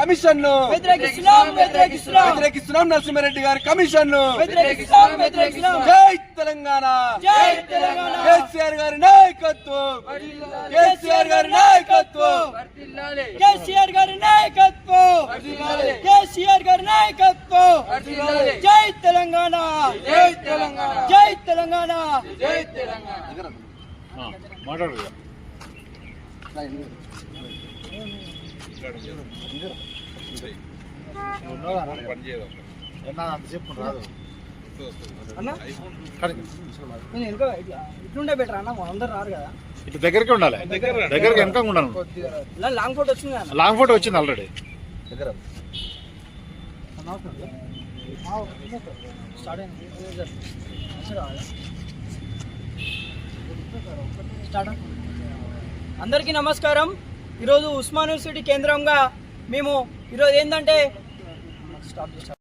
కమిషన్ను వ్యతిరేకిస్తున్నాం. నరసింహారెడ్డి గారి కమిషన్ను జై తెలంగాణ. కేసీఆర్ గారి నాయకత్వం. కేసీఆర్ గారి నాయకత్వం. కేసీఆర్ గారి నాయకత్వం. కేసీఆర్ గారి నాయకత్వం. జై తెలంగాణ. జై తెలంగాణ. జై తెలంగాణ. జై తెలంగాణ. మాట్లాడు. ఇట్లుండే బెటర్ అన్న అందరు రారు కదా. ఇటు దగ్గరికి ఉండాలి. దగ్గరికి వెనక ఉండాలి. లాంగ్ ఫోటో వచ్చింది లాంగ్ ఫోటో వచ్చింది ఆల్రెడీ స్టార్ట్ అయింది. స్టార్ట్ అందరికీ నమస్కారం. ఈరోజు ఉస్మాన్ యూనివర్సిటీ కేంద్రంగా మేము ఈరోజు ఏంటంటే స్టాప్ చేస్తాం